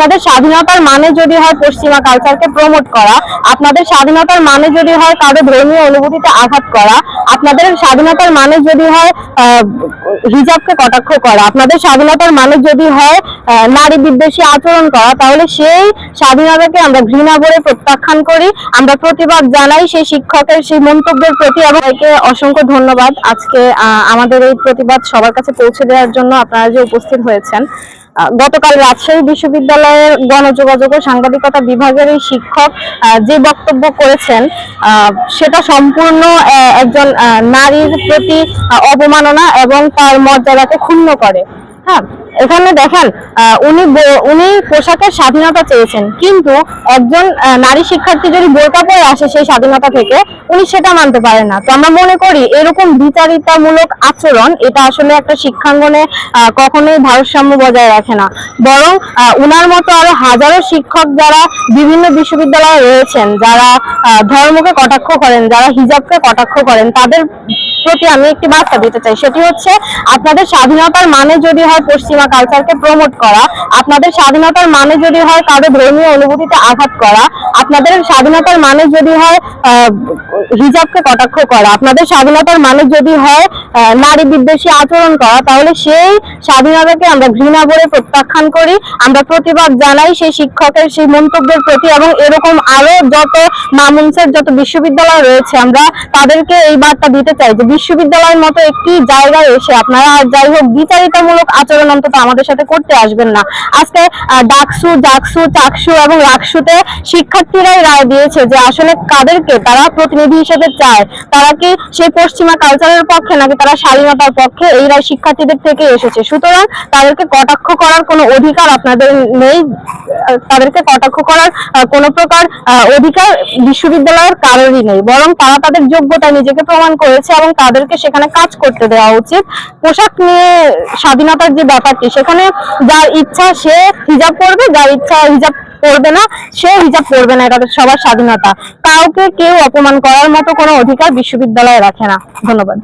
আপনাদের স্বাধীনতার মানে যদি হয় পশ্চিমা কালচারকে প্রমোট করা, আপনাদের স্বাধীনতার মানে যদি হয় কারও ধর্মীয় অনুভূতিতে আঘাত করা, আপনাদের স্বাধীনতার মানে যদি হয় হিজাবকে কটাক্ষ করা, আপনাদের স্বাধীনতার মানে যদি হয় নারী বিদ্বেষী আচরণ করা, তাহলে সেই স্বাধীনতাকে আমরা ঘৃণা করে প্রত্যাখ্যান করি। আমরা প্রতিবাদ জানাই সেই শিক্ষকের, সেই মন্তব্যের প্রতি একে অসংখ্য ধন্যবাদ। আজকে আমাদের এই প্রতিবাদ সবার কাছে পৌঁছে দেওয়ার জন্য আপনারা যে উপস্থিত হয়েছেন গতকাল রাজশাহী বিশ্ববিদ্যালয়ের গণযোগাযোগ ও সাংবাদিকতা বিভাগের এই শিক্ষক যে বক্তব্য করেছেন সেটা সম্পূর্ণ একজন নারীর প্রতি অবমাননা এবং তার মর্যাদাকে ক্ষুণ্ণ করে। হ্যাঁ? এখানে দেখেন উনি উনি পোশাকের স্বাধীনতা চেয়েছেন। কিন্তু একজন নারী শিক্ষার্থী যদি বোরকা পরে আসে সেই স্বাধীনতা থেকে, উনি সেটা মানতে পারেন না। তো আমরা মনে করি এরকম বিচারিতামূলক আচরণ, এটা আসলে একটা শিক্ষাঙ্গনে কখনোই ভারসাম্য বজায় রাখে না। বরং উনার মতো আরও হাজারো শিক্ষক যারা বিভিন্ন বিশ্ববিদ্যালয়ে রয়েছেন, যারা ধর্মকে কটাক্ষ করেন, যারা হিজাবকে কটাক্ষ করেন, তাদের প্রতি আমি একটি বার্তা দিতে চাই। সেটি হচ্ছে, আপনাদের স্বাধীনতার মানে যদি হয় পশ্চিমা কালচারকে প্রমোট করা, আপনাদের স্বাধীনতার মানে যদি হয় কারও ধর্মীয় অনুভূতিতে আঘাত করা, আপনাদের স্বাধীনতার মানে যদি হয় হিজাবকে কটাক্ষ করা, আপনাদের স্বাধীনতার মানে যদি হয় নারী বিদ্বেষী আচরণ করা, তাহলে সেই স্বাধীনতাকে আমরা ঘৃণা করে প্রত্যাখ্যান করি, আমরা প্রতিবাদ জানাই সেই শিক্ষকের, সেই মন্তব্যের প্রতি এবং এরকম আরও যত মামুনসের যত বিশ্ববিদ্যালয় রয়েছে, আমরা তাদেরকে এই বার্তা দিতে চাই যে বিশ্ববিদ্যালয়ের মতো একটি জায়গায় এসে আপনারা যাই হোক বিচারিতামূলক আচরণ অন্তত আমাদের সাথে করতে আসবেন না। আজকে ডাকসু ডাকসু চাকসু এবং রাকসুতে শিক্ষার্থীরাই রায় দিয়েছে যে আসলে কাদেরকে তারা প্রতিনিধি হিসেবে চায়। তারা কি সেই পশ্চিমা কালচারের পক্ষে নাকি তারা স্বাধীনতার পক্ষে এই রায় শিক্ষার্থীদের থেকে এসেছে? সুতরাং তাদেরকে কটাক্ষ করার কোনো অধিকার আপনাদের নেই। তাদেরকে কটাক্ষ করার কোনো প্রকার অধিকার বিশ্ববিদ্যালয়ের কারোরই নেই। বরং তারা তাদের যোগ্যতা নিজেকে প্রমাণ করেছে এবং তাদেরকে সেখানে কাজ করতে দেওয়া উচিত। পোশাক নিয়ে স্বাধীনতার যে ব্যাপারটি সেখানে যার ইচ্ছা সে হিজাব করবে যার ইচ্ছা হিজাব করবে না সে হিজাব করবে না। এটা সবার স্বাধীনতা। কাউকে কেউ অপমান করার মতো কোনো অধিকার বিশ্ববিদ্যালয়ে রাখে না। ধন্যবাদ।